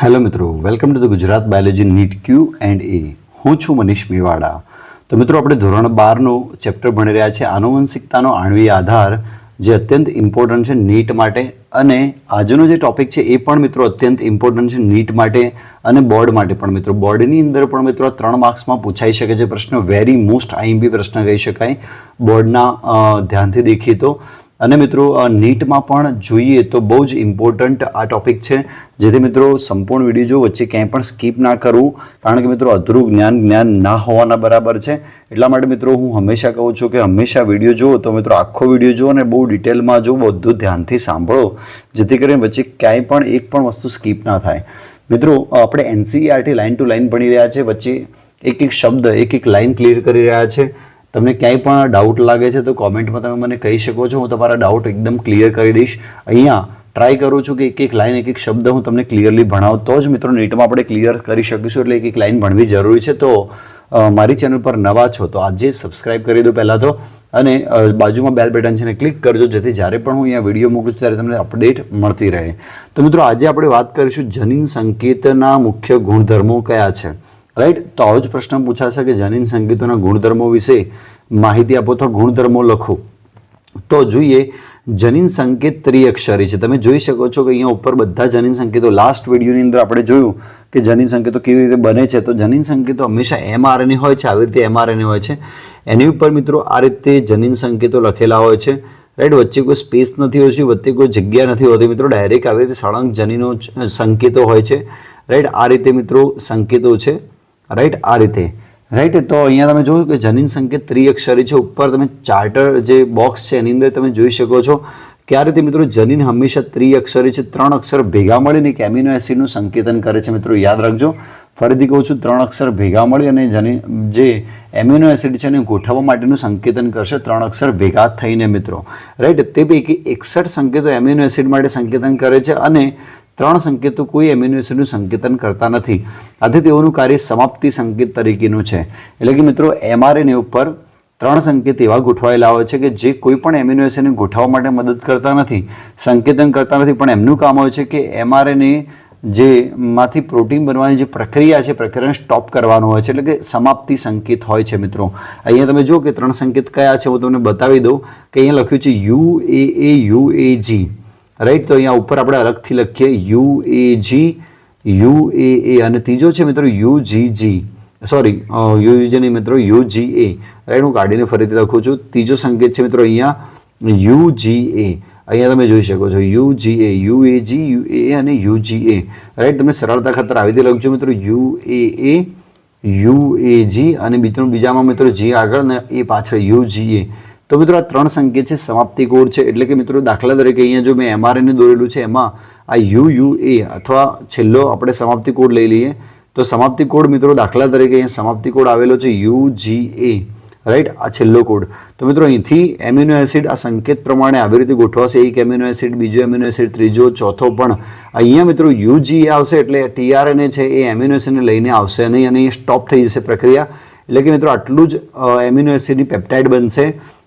Hello મિત્રો, welcome to the Gujarat biology NEET Q and A. હું છું મનીષ મેવાડા. તો મિત્રો, આપણે ધોરણ બારનું ચેપ્ટર ભણી રહ્યા છે આનુવંશિકતાનો આણવી આધાર જે અત્યંત ઇમ્પોર્ટન્ટ છે નીટ માટે અને આજનો જે ટોપિક છે એ પણ મિત્રો અત્યંત ઇમ્પોર્ટન્ટ છે નીટ માટે અને બોર્ડ માટે પણ મિત્રો. બોર્ડની અંદર પણ મિત્રો ત્રણ માર્ક્સમાં પૂછાઈ શકે છે પ્રશ્ન. વેરી મોસ્ટ આઈએમપી પ્રશ્ન કહી શકાય. બોર્ડના ધ્યાનથી દેખીએ તો અને મિત્રો નીટમાં પણ જોઈએ તો બહુ જ ઇમ્પોર્ટન્ટ આ ટોપિક છે. જેથી મિત્રો, સંપૂર્ણ વીડિયો જો વચ્ચે ક્યાંય પણ સ્કીપ ના કરવું કારણ કે મિત્રો, અધૂરું જ્ઞાન જ્ઞાન ના હોવાના બરાબર છે. એટલા માટે મિત્રો, હું હંમેશા કહું છું કે હંમેશા વીડિયો જુઓ, તો મિત્રો, આખો વીડિયો જુઓ અને બહુ ડિટેલમાં જો બધું ધ્યાનથી સાંભળો. જેથી કરીને વચ્ચે ક્યાંય પણ એક પણ વસ્તુ સ્કીપ ના થાય. મિત્રો, આપણે એનસીઈઆરટી લાઇન ટુ લાઇન ભણી રહ્યા છે. વચ્ચે એક એક શબ્દ, એક એક લાઇન ક્લિયર કરી રહ્યા છે. તમને ક્યાંય પણ ડાઉટ લાગે છે તો કોમેન્ટમાં તમે મને કહી શકો છો. હું તમારા ડાઉટ એકદમ ક્લિયર કરી દઈશ. અહીંયા ટ્રાય કરું છું કે એક એક લાઇન એક એક શબ્દ હું તમને ક્લિયરલી ભણાવું તો જ મિત્રો નેટમાં આપણે ક્લિયર કરી શકીશું એટલે એક એક લાઇન ભણવી જરૂરી છે. તો મારી ચેનલ પર નવા છો તો આજે સબસ્ક્રાઇબ કરી દો પહેલાં તો અને બાજુમાં બેલ બટન છે ને ક્લિક કરજો જેથી જ્યારે પણ હું અહીંયા વીડિયો મૂકું છું ત્યારે તમને અપડેટ મળતી રહે. તો મિત્રો આજે આપણે વાત કરીશું જનીન સંકેતના મુખ્ય ગુણધર્મો કયા છે? રાઈટ તો આવો જ પ્રશ્ન પૂછાશે કે જનીન સંકેતોના ગુણધર્મો વિશે માહિતી આપો તો ગુણધર્મો લખો. તો જોઈએ, જનીન સંકેત ત્રિઅક્ષરી છે. તમે જોઈ શકો છો કે અહીંયા ઉપર બધા જનીન સંકેતો લાસ્ટ વિડીયોની અંદર આપણે જોયું કે જનીન સંકેતો કેવી રીતે બને છે. તો જનીન સંકેતો હંમેશા એમઆરએનએ હોય છે, આવી રીતે એમઆરએનએ હોય છે. એની ઉપર મિત્રો આ રીતે જનીન સંકેતો લખેલા હોય છે. રાઈટ વચ્ચે કોઈ સ્પેસ નથી હોતી, વચ્ચે કોઈ જગ્યા નથી હોતી. મિત્રો ડાયરેક્ટ આવી રીતે સળંગ જનીનો સંકેતો હોય છે. રાઈટ આ રીતે મિત્રો સંકેતો છે. રાઈટ આ રીતે. રાઈટ તો અહીંયા તમે જોયું કે જનીન સંકેત ત્રિઅક્ષરી છે. ઉપર તમે ચાર્ટર જે બોક્સ છે, એની અંદર તમે જોઈ શકો છો કે આ રીતે મિત્રો જનીન હંમેશા ત્રિઅક્ષરી છે. ત્રણ અક્ષર ભેગા મળીને એક એમિનો એસિડનું સંકેતન કરે છે મિત્રો. યાદ રાખજો. ફરીથી કહું છું, ત્રણ અક્ષર ભેગા મળી અને જનીન જે એમિનો એસિડ છે એને ગોઠવવા માટેનું સંકેતન કરશે. ત્રણ અક્ષર ભેગા થઈને મિત્રો. રાઈટ તે પૈકી એકસઠ સંકેતો એમિનો એસિડ માટે સંકેતન કરે છે અને ત્રણ સંકેતો કોઈ એમિનો એસિડનું સંકેતન કરતા નથી. આથી તેઓનું કાર્ય સમાપ્તિ સંકેત તરીકેનું છે. એટલે કે મિત્રો એમઆરએનએ ઉપર ત્રણ સંકેત એવા ગોઠવાયેલા હોય છે કે જે કોઈ પણ એમિનો એસિડને ગોઠવવા માટે મદદ કરતા નથી, સંકેતન કરતા નથી. પણ એમનું કામ હોય છે કે એમઆરએનએ જે માંથી પ્રોટીન બનવાની જે પ્રક્રિયા છે, પ્રક્રિયાને સ્ટોપ કરવાનું હોય છે. એટલે કે સમાપ્તિ સંકેત હોય છે મિત્રો. અહીંયા તમે જુઓ કે ત્રણ સંકેત કયા છે, હું તમને બતાવી દઉં કે અહીંયા લખ્યું છે U A A U A G right, તો અહીંયા ઉપર આપણે અલગથી લખીએ you A G, U A એ અને ત્રીજો છે મિત્રો U G G. Sorry U નહીં મિત્રો, યુ જી એ. રાઈટ, હું કાઢીને ફરીથી લખું છું. ત્રીજો સંકેત છે મિત્રો અહીંયા, યુ જી એ. અહીંયા તમે જોઈ શકો છો, U G A, U A G, U A અને યુ જી એ. રાઈટ તમે સરળતા ખાતર આવી રીતે લખજો મિત્રો, U A A, U A જી અને બીજું બીજામાં મિત્રો જી આગળ ને એ પાછળ યુ જી એ. તો મિત્રો આ ત્રણ સંકેત છે, સમાપ્તિ કોડ છે. એટલે કે મિત્રો દાખલા તરીકે અહીંયા જો મેં એમઆરએને દોરેલું છે, એમાં આ યુ યુ એ અથવા છેલ્લો આપણે સમાપ્તિ કોડ લઈ લઈએ. તો સમાપ્તિ કોડ મિત્રો દાખલા તરીકે અહીંયા સમાપ્તિ કોડ આવેલો છે યુ રાઈટ આ છેલ્લો કોડ. તો મિત્રો અહીંથી એમિનો એસિડ આ સંકેત પ્રમાણે આવી રીતે ગોઠવાશે. એક એમિનો એસિડ, બીજો એમિનો એસિડ, ત્રીજો, ચોથો પણ અહીંયા મિત્રો યુજી આવશે એટલે ટીઆરએનએ છે, એ એમિનો એસિડને લઈને આવશે નહીં અને એ સ્ટોપ થઈ જશે પ્રક્રિયા. એટલે કે મિત્રો આટલું જ એમિનો એસિડની પેપ્ટાઇડ બનશે.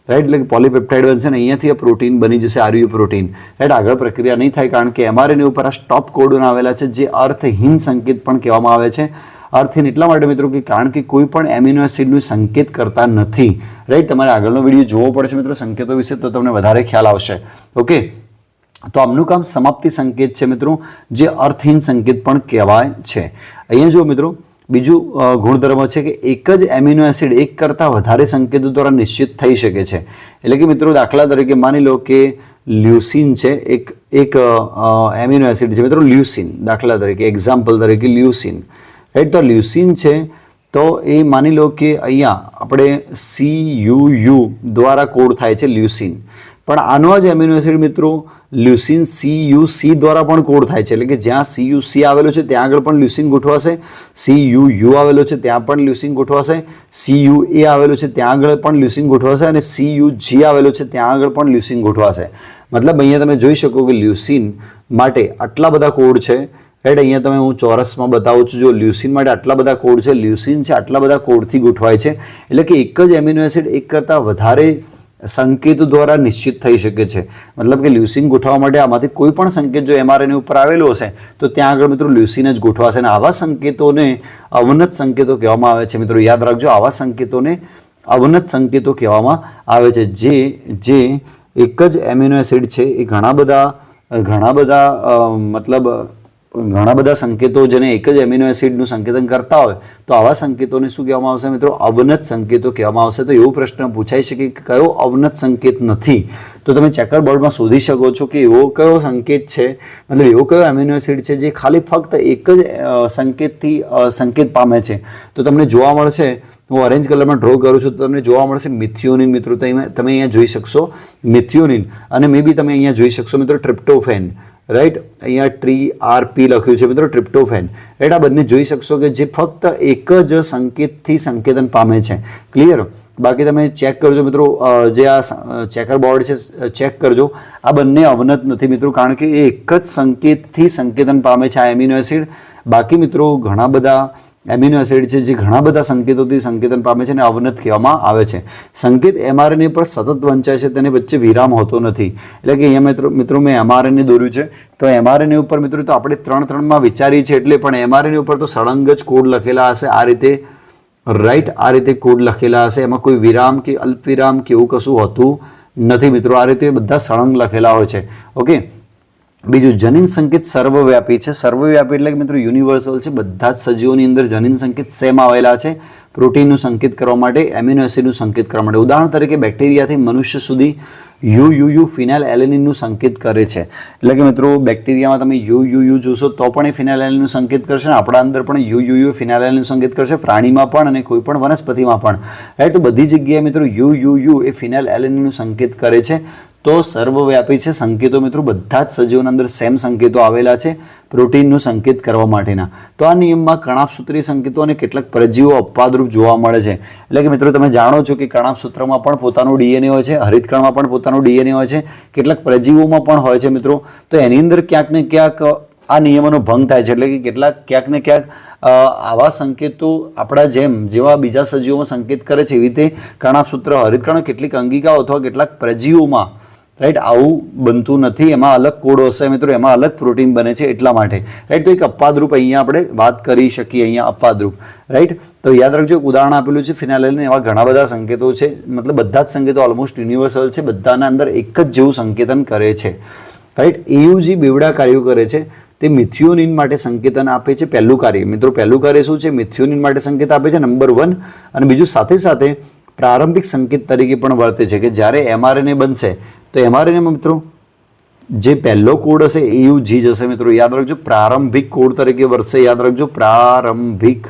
રાઈટ એટલે પોલીપેપ્ટાઇડ બનશે ને અહીંયાથી આ પ્રોટીન બની જશે આરયુ પ્રોટીન રાઈટ આગળ પ્રક્રિયા નહીં થાય કારણ કે એમઆરએનએ ઉપર આ સ્ટોપ કોડોન આવેલા છે, જે અર્થહીન સંકેત પણ કહેવામાં આવે છે. અર્થહીન એટલા માટે મિત્રો કે કારણ કે કોઈ પણ એમિનો એસિડનું સંકેત કરતા નથી. રાઈટ તમારે આગળનો વીડિયો જોવો પડશે મિત્રો સંકેતો વિશે, તો તમને વધારે ખ્યાલ આવશે. ઓકે તો આમનું કામ સમાપ્તિ સંકેત છે મિત્રો, જે અર્થહીન સંકેત પણ કહેવાય છે. અહીંયા જો મિત્રો બીજું ગુણધર્મ છે કે એક જ એમિનો એસિડ એક કરતાં વધારે સંકેતો દ્વારા નિશ્ચિત થઈ શકે છે. એટલે કે મિત્રો, દાખલા તરીકે માની લો કે લ્યુસિન છે એક એક એમિનો એસિડ છે. મિત્રો, લ્યુસિન, દાખલા તરીકે એક્ઝામ્પલ તરીકે લ્યુસિન. રાઈટ તો લ્યુસિન છે, તો એ માની લો કે અહીંયા આપણે સી યુ યુ દ્વારા કોડ થાય છે લ્યુસિન. પણ આનો જ એમિનો એસિડ મિત્રો લ્યુસિન સી યુ સી દ્વારા પણ કોડ થાય છે. એટલે કે જ્યાં સી યુ સી આવેલો છે, ત્યાં આગળ પણ લ્યુસિન ગોઠવાશે. સી યુ યુ આવેલો છે, ત્યાં પણ લ્યુસિન ગોઠવાશે. સી યુ એ આવેલો છે, ત્યાં આગળ પણ લ્યુસિન ગોઠવાશે અને સી યુ જી આવેલો છે, ત્યાં આગળ પણ લ્યુસિન ગોઠવાશે. મતલબ અહીંયા તમે જોઈ શકો કે લ્યુસિન માટે આટલા બધા કોડ છે. રાઈટ અહીંયા તમે હું ચોરસમાં બતાવું છું, જો લ્યુસિન માટે આટલા બધા કોડ છે, લ્યુસિન છે, આટલા બધા કોડથી ગોઠવાય છે. એટલે કે એક જ એમિનો એસિડ એક કરતાં વધારે સંકેતો દ્વારા નિશ્ચિત થઈ શકે છે. મતલબ કે લ્યુસિન ગોઠવવા માટે આમાંથી કોઈ પણ સંકેત જો એમઆરએનએ ઉપર આવેલો હશે, તો ત્યાં આગળ મિત્રો લ્યુસિન જ ગોઠવાશે અને આવા સંકેતોને અવનત સંકેતો કહેવામાં આવે છે. મિત્રો યાદ રાખજો, આવા સંકેતોને અવનત સંકેતો કહેવામાં આવે છે. જે જે એક જ એમિનો એસિડ છે, એ ઘણા બધા ઘણા બધા મતલબ ઘણા બધા સંકેતો જેને એક જ એમિનો એસિડનું સંકેતન કરતા હોય, તો આવા સંકેતોને શું કહેવામાં આવશે મિત્રો? અવનત સંકેતો કહેવામાં આવશે. તો એવો પ્રશ્ન પૂછાઈ શકે કે કયો અવનત સંકેત નથી? તો તમે ચેકર બોર્ડમાં શોધી શકો છો કે એવો કયો સંકેત છે? મતલબ એવો કયો એમિનો એસિડ છે જે ખાલી ફક્ત એક જ સંકેતથી સંકેત પામે છે? તો તમને જોવા મળશે, હું ઓરેન્જ કલરમાં ડ્રો કરું છું, તો તમને જોવા મળશે મિથિયોનિન મિત્રો. તમે અહીંયા જોઈ શકશો મિથિયોનિન અને મે બી તમે અહીંયા જોઈ શકશો મિત્રો ટ્રિપ્ટોફેન રાઈટ અહીંયા ટ્રી આર પી લખ્યું છે મિત્રો ટ્રિપ્ટોફેન રાઈટ આ બંને જોઈ શકશો કે જે ફક્ત એક જ સંકેતથી સંકેતન પામે છે. ક્લિયર બાકી તમે ચેક કરજો મિત્રો જે આ ચેકર બોર્ડ છે ચેક કરજો. આ બંને અવનત નથી મિત્રો, કારણ કે એ એક જ સંકેતથી સંકેતન પામે છે આ એમિનો એસિડ બાકી મિત્રો, ઘણા બધા એમિનો એસિડ છે, જે ઘણા બધા સંકેતોથી સંકેતન પામે છે અને અવનત કહેવામાં આવે છે. સંકેત એમઆરએનએ પર સતત વંચાય છે, તેની વચ્ચે વિરામ હોતો નથી. એટલે કે અહીંયા મિત્રો મિત્રો, મેં એમઆરએનએ દોર્યું છે. તો એમઆરએનએ ઉપર મિત્રો, તો આપણે ત્રણ ત્રણમાં વિચારીએ છીએ એટલે પણ એમઆરએનએ ઉપર તો સળંગ જ કોડ લખેલા હશે. આ રીતે, રાઈટ, આ રીતે કોડ લખેલા હશે. એમાં કોઈ વિરામ કે અલ્પ વિરામ કે એવું કશું હોતું નથી મિત્રો. આ રીતે બધા સળંગ લખેલા હોય છે. ઓકે? બીજું, જનીન સંકેત સર્વવ્યાપી છે. સર્વવ્યાપી એટલે કે મિત્રો યુનિવર્સલ છે. બધા જ સજીવોની અંદર જનીન સંકેત સેમ આવેલા છે. પ્રોટીનનું સંકેત કરવા માટે, એમિનો એસિડનું સંકેત કરવા માટે. ઉદાહરણ તરીકે, બેક્ટેરિયાથી મનુષ્ય સુધી યુ યુ યુ ફિનાઇલ એલેનિનનું સંકેત કરે છે. એટલે કે મિત્રો, બેક્ટેરિયામાં તમે યુ યુ યુ જોશો તો પણ એ ફિનાઇલ એલેનિનનું સંકેત કરશે અને આપણા અંદર પણ યુ યુ યુ ફિનાઇલ એલેનિનનું સંકેત કરશે. પ્રાણીમાં પણ અને કોઈ પણ વનસ્પતિમાં પણ. રાઈટ તો બધી જગ્યાએ મિત્રો યુ યુ યુ એ ફિનાઇલ એલેનિનનું સંકેત કરે છે. તો સર્વવ્યાપી છે. સંકેતો મિત્રો, બધા જ સજીવોના અંદર સેમ સંકેતો આવેલા છે પ્રોટીનનું સંકેત કરવા માટેના. તો આ નિયમમાં કણાપસૂત્રી સંકેતો અને કેટલાક પ્રજીવો અપવાદરૂપ જોવા મળે છે. એટલે કે મિત્રો, તમે જાણો છો કે કણાપસૂત્રમાં પણ પોતાનું ડીએનએ હોય છે, હરિતકણમાં પણ પોતાનું ડીએનએ હોય છે, કેટલાક પ્રજીવોમાં પણ હોય છે મિત્રો. તો એની અંદર ક્યાંક ને ક્યાંક આ નિયમોનો ભંગ થાય છે. એટલે કે કેટલાક ક્યાંક ને ક્યાંક આવા સંકેતો આપણા જેમ, જેવા બીજા સજીવોમાં સંકેત કરે છે એવી રીતે કણાપસૂત્ર હરિતકણ કેટલીક અંગિકાઓ અથવા કેટલાક પ્રજીવોમાં રાઈટ આવું બનતું નથી. એમાં અલગ કોડ હશે. મિત્રો, એમાં અલગ પ્રોટીન બને છે એટલા માટે. રાઈટ તો એક અપવાદરૂપ અહીંયા આપણે વાત કરી શકીએ, અહીંયા અપવાદરૂપ. રાઈટ તો યાદ રાખજો એક ઉદાહરણ આપેલું છે ફિનાલેન એવા ઘણા બધા સંકેતો છે. મતલબ બધા જ સંકેતો ઓલમોસ્ટ યુનિવર્સલ છે. બધાના અંદર એક જ જેવું સંકેતન કરે છે. રાઈટ એયુજી બેવડા કાર્યો કરે છે. તે મિથિયોનિન માટે સંકેતન આપે છે. પહેલું કાર્ય. મિત્રો, પહેલું કાર્ય શું છે? મિથિયોનિન માટે સંકેત આપે છે નંબર વન અને બીજું સાથે સાથે પ્રારંભિક સંકેત તરીકે પણ વર્તે છે કે જ્યારે એમઆરએનએ બનશે, તો એમઆરએનએમાં મિત્રો, જે પહેલો કોડ હશે EU જી જશે મિત્રો. યાદ રાખજો, પ્રારંભિક કોડ તરીકે વર્ષે યાદ રાખજો, પ્રારંભિક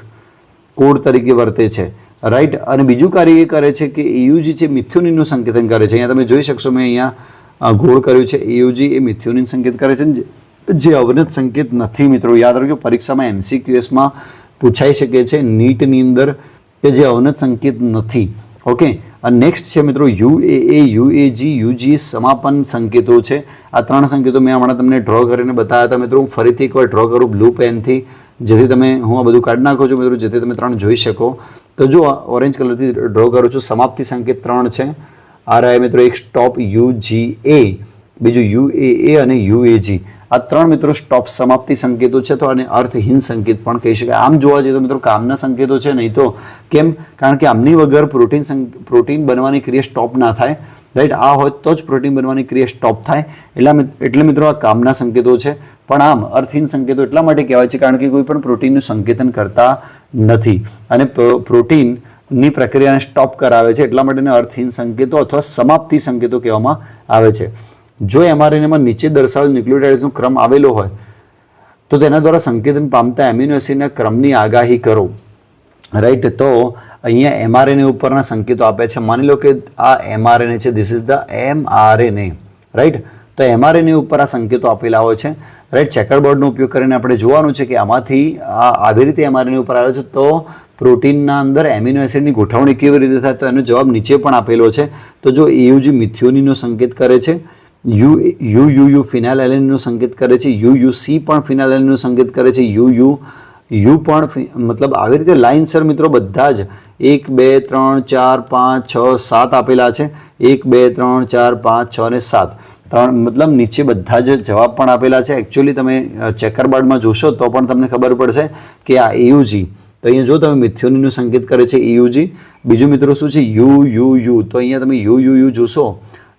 કોડ તરીકે વર્તે છે. રાઈટ અને બીજું કાર્ય એ કરે છે કે EUG છે મિથ્યુનિનનું સંકેતન કરે છે. અહીંયા તમે જોઈ શકશો, મેં અહીંયા ગોળ કર્યું છે. એયુજી એ મિથ્યુનિન સંકેત કરે છે. જે અવનત સંકેત નથી મિત્રો. યાદ રાખજો, પરીક્ષામાં એમસીક્યુએસમાં પૂછાઈ શકે છે નીટની અંદર કે જે અવનત સંકેત નથી. ઓકે નેક્સ્ટ છે મિત્રો U A A U A G U G સમાપન સંકેતો છે. આ ત્રણ સંકેતો મેં હમણાં તમને ડ્રો કરીને બતાવ્યા હતા મિત્રો. હું ફરીથી એકવાર ડ્રો કરું બ્લુ પેનથી જેથી તમે, હું આ બધું કાઢી નાખું છું મિત્રો, જેથી તમે ત્રણ જોઈ શકો. તો જો ઓરેન્જ કલરથી ડ્રો કરું છું, સમાપ્તિ સંકેત ત્રણ છે. આ રહ્યા મિત્રો એક સ્ટોપ યુ જી એ, બીજું યુ એ એ અને યુ એ જી આ ત્રણ મિત્રો સ્ટોપ સમાપ્તિ સંકેતો છે તો આને અર્થહીન સંકેત પણ કહી શકાય. આમ જોવા જઈએ તો મિત્રો કામના સંકેતો છે, નહીં તો કેમ? કારણ કે આમની વગર પ્રોટીન પ્રોટીન બનવાની ક્રિયા સ્ટોપ ના થાય. રાઈટ આ હોય તો જ પ્રોટીન બનવાની ક્રિયા સ્ટોપ થાય. એટલા એટલે મિત્રો આ કામના સંકેતો છે. પણ આમ અર્થહીન સંકેતો એટલા માટે કહેવાય છે કારણ કે કોઈ પણ પ્રોટીનનું સંકેતન કરતા નથી. અને પ્રો- પ્રોટીનની પ્રક્રિયાને સ્ટોપ કરાવે છે. એટલા માટેને અર્થહીન સંકેતો અથવા સમાપ્તિ સંકેતો કહેવામાં આવે છે. જો એમઆરએનએમાં નીચે દર્શાવેલ ન્યુક્લિયોટાઇડ્સનો ક્રમ આવેલો હોય, તો તેના દ્વારા સંકેતન પામતા એમિનો એસિડના ક્રમની આગાહી કરો. રાઈટ તો અહીંયા એમઆરએનએ ઉપરના સંકેતો આપે છે. માની લો કે આ એમઆરએનએ છે. This is the mRNA right તો એમઆરએનએ ઉપર આ સંકેતો આપેલા હોય છે. રાઈટ ચેકરબોર્ડનો ઉપયોગ કરીને આપણે જોવાનું છે કે આમાંથી આ આવી રીતે એમઆરએનએ ઉપર આવ્યો છે, તો પ્રોટીનના અંદર એમિનો એસિડની ગોઠવણી કેવી રીતે થાય, તો એનો જવાબ નીચે પણ આપેલો છે. તો જો એયુજી મિથિયોનીનો સંકેત કરે છે યુ યુ યુ યુ ફિનાઇલ એલેનનો સંકેત કરે છે. યુ યુ, સી પણ ફિનાઇલ એલેનનો સંકેત કરે છે. યુ યુ યુ પણ મતલબ આવી રીતે લાઇનસર મિત્રો બધા જ એક, બે, ત્રણ, ચાર, પાંચ, છ, સાત આપેલા છે. એક, બે, ત્રણ, ચાર, પાંચ, છ અને સાત. ત્રણ, મતલબ નીચે બધા જ જવાબ પણ આપેલા છે. એકચ્યુઅલી તમે ચેકરબાર્ડમાં જોશો તો પણ તમને ખબર પડશે કે આ એયુજી તો અહીંયા જો તમે મિથ્યોનીનું સંકેત કરે છે એયુજી બીજું મિત્રો શું છે? U U U. તો અહીંયા તમે યુ યુ યુ જોશો.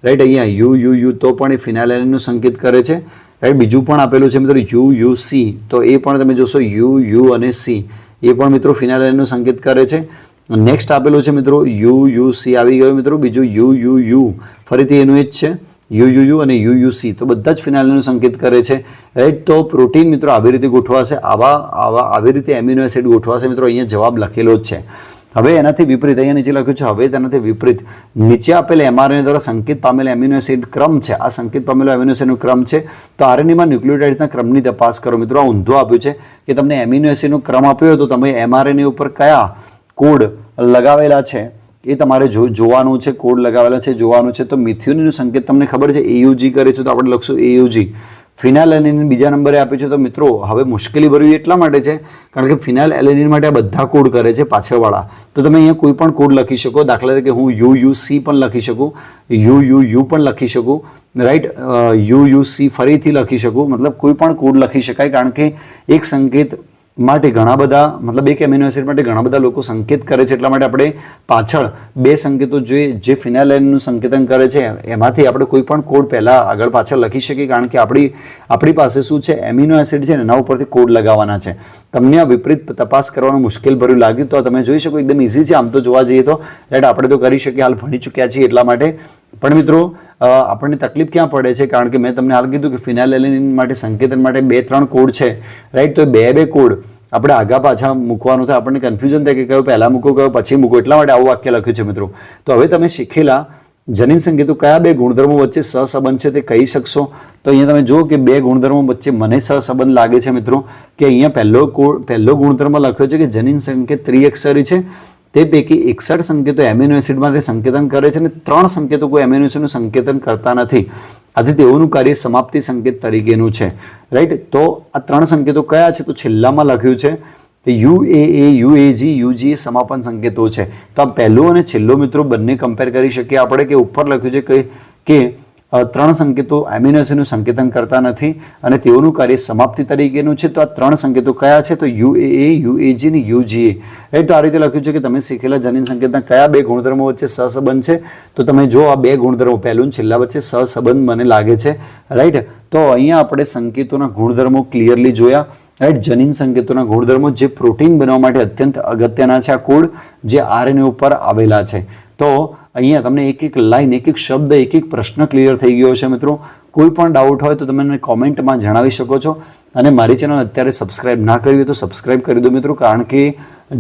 રાઈટ અહીંયા યુ યુ યુ તો પણ એ ફિનાલેનનું સંકેત કરે છે. રાઈટ બીજું પણ આપેલું છે મિત્રો યુ યુ, સી. તો એ પણ તમે જોશો યુ યુ અને સી. એ પણ મિત્રો ફિનાલેનનું સંકેત કરે છે. નેક્સ્ટ આપેલું છે મિત્રો યુ યુ, સી. આવી ગયું મિત્રો. બીજું યુ યુ યુ. ફરીથી એનું એ જ છે. યુ યુ યુ અને યુ યુ, સી. તો બધા જ ફિનાઇલનું સંકેત કરે છે. રાઈટ તો પ્રોટીન મિત્રો આવી રીતે ગોઠવાશે. આવા આવા, આવી રીતે એમ્યુનો એસિડ ગોઠવાશે. મિત્રો અહીંયા જવાબ લખેલો જ છે. હવે એનાથી વિપરીત, અહીંયા નીચે લખ્યું છે, હવે તેનાથી વિપરીત. નીચે આપેલ એમઆરએનએ દ્વારા સંકેત પામેલ એમિનો એસિડ ક્રમ છે. આ સંકેત પામેલો એમિનો એસિડનો ક્રમ છે. તો આરએનએમાં ન્યુક્લિયોટાઇડ્સના ક્રમની તપાસ કરો. મિત્રો, આ ઊંધો આપ્યું છે કે તમને એમિનો એસિડનો ક્રમ આપ્યો હોય તો તમે એમઆરએનએ ઉપર કયા કોડ લગાવેલા છે એ તમારે જો, જોવાનું છે કોડ લગાવેલા છે, જોવાનું છે. તો મિથ્યુનીનું સંકેત તમને ખબર છે એયુજી કરે છે. તો આપણે લખશું એયુજી ફિનાઇલ એલેનિન બીજા નંબરે આપે છે. તો મિત્રો, હવે મુશ્કેલી ભરવી એટલા માટે છે, કારણ કે ફિનાઇલ એલેનિન માટે આ બધા કોડ કરે છે પાછળવાળા. તો તમે અહીંયા કોઈ પણ કોડ લખી શકો. દાખલા તરીકે હું યુ યુ સી પણ લખી શકું. યુ યુ યુ પણ લખી શકું. રાઈટ યુ યુ સી ફરીથી લખી શકું. મતલબ કોઈ પણ કોડ લખી શકાય, કારણ કે એક સંકેત માટે ઘણા બધા, મતલબ એક એમિનો એસિડ માટે ઘણા બધા લોકો સંકેત કરે છે, એટલા માટે આપણે પાછળ બે સંકેતો જોઈએ, જે ફિનાઇલનું સંકેતન કરે છે. એમાંથી આપણે કોઈ પણ કોડ પહેલાં આગળ પાછળ લખી શકીએ, કારણ કે આપણી આપણી પાસે શું છે? એમિનો એસિડ છે એના ઉપરથી કોડ લગાવવાના છે. તમને આ વિપરીત તપાસ કરવાનું મુશ્કેલ ભર્યું લાગ્યું તો તમે જોઈ શકો, એકદમ ઇઝી છે. આમ તો જોવા જઈએ તો રાઈટ આપણે તો કરી શકીએ, હાલ ભણી ચૂક્યા છીએ એટલા માટે. પણ મિત્રો આપણને તકલીફ ક્યાં પડે છે? કારણ કે મેં તમને હાલ કીધું કે ફિનાઇલ એલિનિન માટે, સંકેતન માટે બે ત્રણ કોડ છે રાઈટ તો બે બે કોડ આપણે આગા પાછા મૂકવાનું થાય. આપણને કન્ફ્યુઝન થાય કે કયો પહેલાં મૂકો, કયો પછી મૂકો. એટલા માટે આવું વાક્ય લખ્યું છે મિત્રો. તો હવે તમે શીખેલા જનીન સંકેતો કયા બે ગુણધર્મો વચ્ચે સહસંબંધ છે તે કહી શકશો? તો અહીંયા તમે જુઓ કે બે ગુણધર્મો વચ્ચે મને સહસંબંધ લાગે છે મિત્રો, કે અહીંયા પહેલો કોડ, પહેલો ગુણધર્મ લખ્યો છે કે જનીન સંકેત ત્રિઅક્ષરી છે. તે પૈકી એકસઠ સંકેતો એમિનો એસિડ માટે સંકેતન કરે છે અને ત્રણ સંકેતો કોઈ એમિનો એસિડનું સંકેતન કરતા નથી. આથી તેઓનું કાર્ય સમાપ્તિ સંકેત તરીકેનું છે. રાઈટ તો આ ત્રણ સંકેતો કયા છે? તો છેલ્લામાં લખ્યું છે U A A, U A G U G સમાપન સંકેતો છે. તો આ પહેલો અને છેલ્લો મિત્રો બંને કમ્પેર કરી શકીએ આપણે કે ઉપર લખ્યું છે કે ત્રણ સંકેતો એમિનો સંકેતન કરતા નથી અને તેઓનું કાર્ય સમાપ્તિ તરીકેનું છે. તો આ ત્રણ સંકેતો કયા છે? તો you A A U A અને યુજીએ. રાઈટ તો આ રીતે લખ્યું છે કે તમે શીખેલા જનીન સંકેતના કયા બે ગુણધર્મો વચ્ચે સહસંબંધ છે? તો તમે જો આ બે ગુણધર્મો પહેલું છેલ્લા વચ્ચે સહસંબંધ મને લાગે છે. રાઈટ? તો અહીંયા આપણે સંકેતોના ગુણધર્મો ક્લિયરલી જોયા. રાઈટ? જનીન સંકેતોના ગુણધર્મો જે પ્રોટીન બનાવવા માટે અત્યંત અગત્યના છે. આ કોડ જે આરએનએ ઉપર આવેલા છે. તો અહીંયા તમને એક એક લાઈન એક એક શબ્દ, એક એક પ્રશ્ન ક્લિયર થઈ ગયો છે મિત્રો. કોઈ પણ ડાઉટ હોય તો તમે મને કોમેન્ટમાં જણાવી શકો છો. અને મારી ચેનલ અત્યારે સબસ્ક્રાઇબ ના કરી હોય તો સબસ્ક્રાઇબ કરી દો મિત્રો, કારણ કે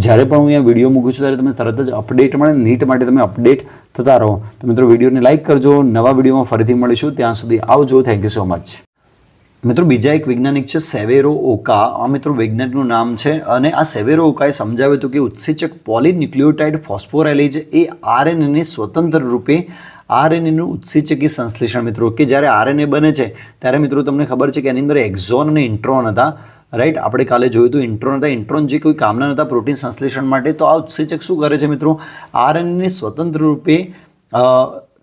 જ્યારે પણ હું અહીંયા વીડિયો મૂકું છું, ત્યારે તમને તરત જ અપડેટ મળે નીટ માટે તમે અપડેટ થતા રહો. તો મિત્રો, વિડીયોને લાઇક કરજો. નવા વિડીયોમાં ફરીથી મળીશું. ત્યાં સુધી આવજો. થેન્ક યુ સો મચ મિત્રો, બીજા એક વૈજ્ઞાનિક છે, સેવેરો ઓકા. આ મિત્રો વૈજ્ઞાનિકનું નામ છે અને આ સેવેરો ઓકાએ સમજાવ્યું હતું કે ઉત્સેચક પોલિન્યુક્લિયોટાઇડ ફોસ્ફોરેલેજ એ આરએનએને સ્વતંત્ર રૂપે આરએનએનું ઉત્સેચકી સંશ્લેષણ મિત્રો, કે જ્યારે આરએનએ બને છે, ત્યારે મિત્રો તમને ખબર છે કે એની અંદર એક્ઝોન અને ઇન્ટ્રોન હતા. રાઈટ આપણે કાલે જોયું હતું ઇન્ટ્રોન હતા. ઇન્ટ્રોન જે કોઈ કામના નહોતા પ્રોટીન સંશ્લેષણ માટે, તો આ ઉત્સેચક શું કરે છે મિત્રો? આરએનએને સ્વતંત્ર રૂપે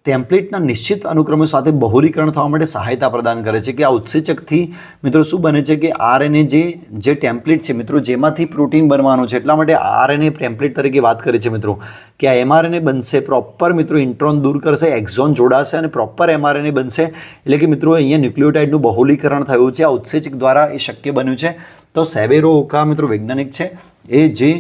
ટેમ્પલેટના નિશ્ચિત અનુક્રમો સાથે બહુરીકરણ થવા માટે સહાયતા પ્રદાન કરે છે કે આ ઉત્સેચકથી મિત્રો શું બને છે કે આરએનએ જે જે ટેમ્પલેટ છે મિત્રો, જેમાંથી પ્રોટીન બનવાનું છે, એટલા માટે આરએનએ ટેમ્પલેટ તરીકે વાત કરી છે મિત્રો. કે આ એમઆરએનએ બનશે પ્રોપર મિત્રો ઇન્ટ્રોન દૂર કરશે એક્ઝોન જોડાશે અને પ્રોપર એમઆરએનએ બનશે. એટલે કે મિત્રો અહીંયા ન્યુક્લિયોટાઇડનું બહુલીકરણ થયું છે. આ ઉત્સેચક દ્વારા એ શક્ય બન્યું છે. તો સેવેરો ઓકા મિત્રો વૈજ્ઞાનિક છે. એ જે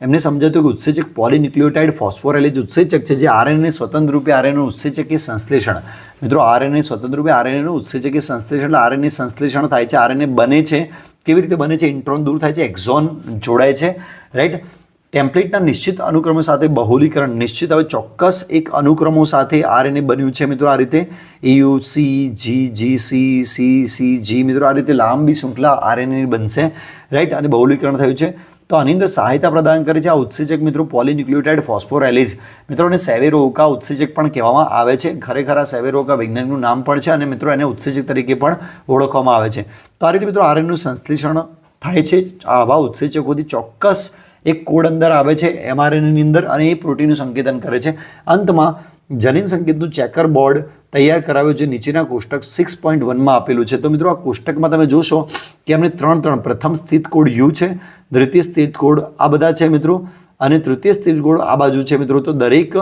એમને સમજાતું કે ઉત્સેચક પોલિન્યુક્લિયોટાઇડ ફોસ્ફોરેલેજ ઉત્સેચક છે, જે આરએનએ સ્વતંત્ર રૂપે આરએનએ ઉત્સેચકીય સંશ્લેષણ. મિત્રો, આરએનએ સ્વતંત્ર રૂપે આરએનએનું ઉત્સેચકીય સંશ્લેષણ, એટલે આરએનએ સંશ્લેષણ થાય છે, આરએનએ બને છે. કેવી રીતે બને છે? ઇન્ટ્રોન દૂર થાય છે, એક્ઝોન જોડાય છે. રાઈટ? ટેમ્પલેટના નિશ્ચિત અનુક્રમો સાથે બહુલીકરણ નિશ્ચિત. હવે ચોક્કસ એક અનુક્રમો સાથે આરએનએ બન્યું છે, મિત્રો, આ રીતે. EU C G G C C C G મિત્રો, આ રીતે લાંબી શૃંખલા આરએનએ બનશે. રાઈટ? અને બહુલીકરણ થયું છે. તો આની સહાયતા પ્રદાન કરે છે આ ઉત્સેચક મિત્રો પોલિન્યુક્લિયોટાઇડ ફોસ્ફોરેલિઝ. મિત્રોને સેવેરોકા ઉત્સેચક પણ કહેવામાં આવે છે. ખરેખર આ સેવેરોકા વૈજ્ઞાનિકનું નામ પણ છે અને મિત્રો એને ઉત્સેચક તરીકે પણ ઓળખવામાં આવે છે. તો આ રીતે મિત્રો આરએનનું સંશ્લેષણ થાય છે. આવા ઉત્સેચકોથી ચોક્કસ એક કોડ અંદર આવે છે એમઆરએનની અંદર અને એ પ્રોટીનનું સંકેતન કરે છે. અંતમાં જનીન સંકેતનું ચેકર બોર્ડ તૈયાર કરાવ્યો જે નીચેના કોષ્ટક સિક્સ પોઈન્ટ વનમાં આપેલું છે. તો મિત્રો, આ કોષ્ટકમાં તમે જોશો કે એમને ત્રણ ત્રણ, પ્રથમ સ્થિત કોડ યુ છે, દ્વિતીય સ્થિત કોડ આ બધા છે મિત્રો, અને તૃતીય સ્થિત કોડ આ બાજુ છે મિત્રો. તો દરેક,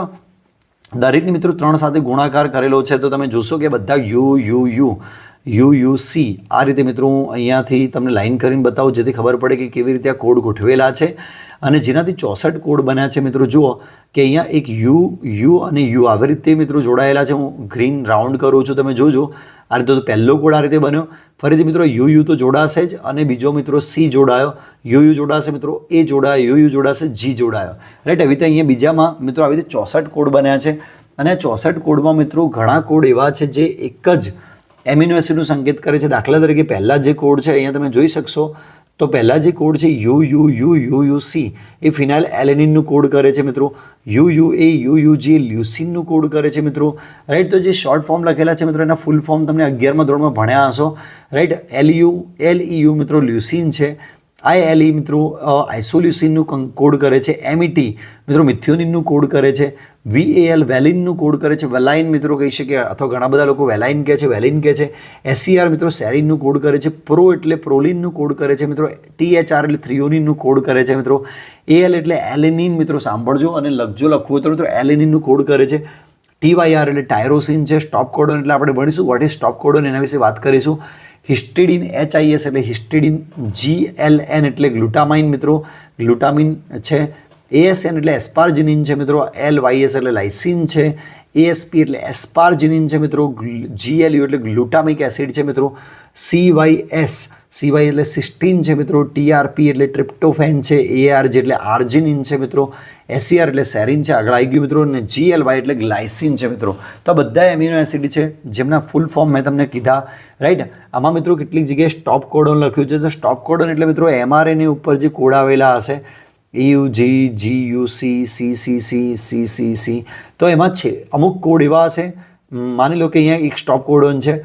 દરેકની મિત્રો ત્રણ સાથે ગુણાકાર કરેલો છે. તો તમે જોશો કે બધા U U U U U, C, આ રીતે મિત્રો હું અહીંયાથી તમને લાઇન કરીને બતાવું, જેથી ખબર પડે કે કેવી રીતે આ કોડ ગોઠવેલા છે. અને જેનાથી ચોસઠ કોડ બન્યા છે મિત્રો, જુઓ કે અહીંયા એક યુ યુ અને યુ આવી રીતે મિત્રો જોડાયેલા છે. હું ગ્રીન રાઉન્ડ કરું છું, તમે જોજો. આ રીતે તો પહેલો કોડ આ રીતે બન્યો. ફરીથી મિત્રો, યુ યુ તો જોડાશે જ અને બીજો મિત્રો સી જોડાયો. યુ યુ જોડાશે મિત્રો, એ જોડાયો. યુ યુ જોડાશે, જી જોડાયો. રાઈટ એવી રીતે અહીંયા બીજામાં મિત્રો આવી રીતે ચોસઠ કોડ બન્યા છે. અને ચોસઠ કોડમાં મિત્રો ઘણા કોડ એવા છે જે એક જ એમિનો સંકેત કરે છે. દાખલા તરીકે પહેલાં જે કોડ છે, અહીંયા તમે જોઈ શકશો. તો પહેલાં જે કોડ છે U U U U U, C, એ ફિનાઇલ એલેનિનનું કોડ કરે છે મિત્રો. U U, A, U U, G લ્યુસિનનું code કરે છે મિત્રો. રાઈટ તો જે શોર્ટ ફોર્મ લખેલા છે મિત્રો, એના ફૂલ ફોર્મ તમને અગિયારમાં ધોરણમાં ભણ્યા હશો. Right L U L E U મિત્રો, લ્યુસિન છે. આઈ એલ ઈ મિત્રો આઇસોલ્યુસિનનું કોડ કરે છે. એમઈટી મિત્રો મિથ્યોનિનનું કોડ કરે છે. વીએએલ વેલિનનું કોડ કરે છે. વેલાઇન મિત્રો કહી શકે અથવા ઘણા બધા લોકો વેલાઇન કહે છે, વેલિન કહે છે. એસસીઆર મિત્રો સેરિનનું કોડ કરે છે. પ્રો એટલે પ્રોલિનનું કોડ કરે છે મિત્રો. ટીએચઆર એટલે થ્રિયોનિનનું કોડ કરે છે મિત્રો. એએલ એટલે એલેનિન મિત્રો. સાંભળજો અને લખજો લખવું તો મિત્રો એલેનિનનું કોડ કરે છે. ટીવાયઆર એટલે ટાયરોસિન છે. સ્ટોપ કોડોન એટલે આપણે ભણીશું. વોટ ઇઝ સ્ટોપ કોડન એના વિશે વાત કરીશું. હિસ્ટિડિન એચઆઈએસ એટલે હિસ્ટિડિન જી એલ એન એટલે ગ્લુટામાઇન મિત્રો. ગ્લુટામિન છે. એએસએન એટલે એસ્પાર્જિનિન છે મિત્રો એલ વાયએસ એટલે લાઇસિન છે. એએસપી એટલે એસ્પાર્જિનિન છે મિત્રો જીએલયુ એટલે ગ્લુટામિક એસિડ છે મિત્રો. સીવાયએસ સીવાય એટલે સિસ્ટીન છે મિત્રો. ટીઆરપી એટલે ટ્રિપ્ટોફેન છે. એઆરજી એટલે આર્જિનિન છે મિત્રો. એસીઆર એટલે સેરિન છે. આગળ આવી ગયું મિત્રો. અને જીએલવાય એટલે ગ્લાયસિન છે મિત્રો. તો આ બધા એમિનો એસિડ છે, જેમના ફૂલ ફોર્મ મેં તમને કીધા. રાઈટ આમાં મિત્રો કેટલીક જગ્યાએ સ્ટોપ કોડોન લખ્યું છે. તો સ્ટોપ કોડોન એટલે મિત્રો એમઆરએની ઉપર જે કોડ આવેલા હશે U G G U C C C C C C તો એમાં છે. અમુક કોડ એવા હશે. માની લો કે અહીંયા એક સ્ટોપ કોડન છે.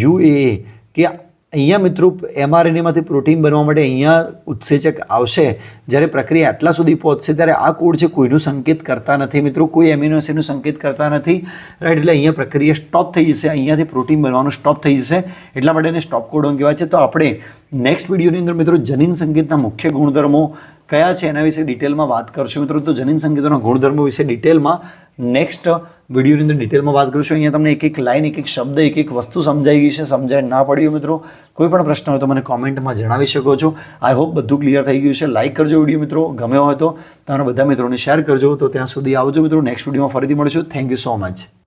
યુ એ કે અહીંયા મિત્રો એમઆરએનએમાંથી પ્રોટીન બનવા માટે અહીંયા ઉત્સેચક આવશે. જ્યારે પ્રક્રિયા આટલા સુધી પહોંચશે, ત્યારે આ કોડ છે કોઈનું સંકેત કરતા નથી મિત્રો. કોઈ એમિનો એસિડનું સંકેત કરતા નથી. રાઈટ એટલે અહીંયા પ્રક્રિયા સ્ટોપ થઈ જશે. અહીંયાથી પ્રોટીન બનવાનું સ્ટોપ થઈ જશે. એટલા માટે એને સ્ટોપ કોડોન કહેવાય છે. તો આપણે નેક્સ્ટ વિડીયોની અંદર મિત્રો જનીન સંકેતના મુખ્ય ગુણધર્મો કયા છે એના વિશે ડિટેલમાં વાત કરશું મિત્રો. તો જનીન સંકેતોના ગુણધર્મો વિશે ડિટેલમાં નેક્સ્ટ વિડીયોની અંદર ડિટેલમાં વાત કરીશું. અહીંયા તમને એક એક લાઈન, એક એક શબ્દ, એક એક વસ્તુ સમજાઈ ગઈ છે. સમજાય ના પડ્યું મિત્રો. કોઈ પણ પ્રશ્ન હોય તો મને કોમેન્ટમાં જણાવી શકો છો. આઈ હોપ બધું ક્લિયર થઈ ગયું છે. લાઇક કરજો વીડિયો મિત્રો. ગમ્યો હોય તો તમારા બધા મિત્રોને શેર કરજો. તો ત્યાં સુધી આવજો મિત્રો. નેક્સ્ટ વિડીયોમાં ફરીથી મળીશું. Thank you so much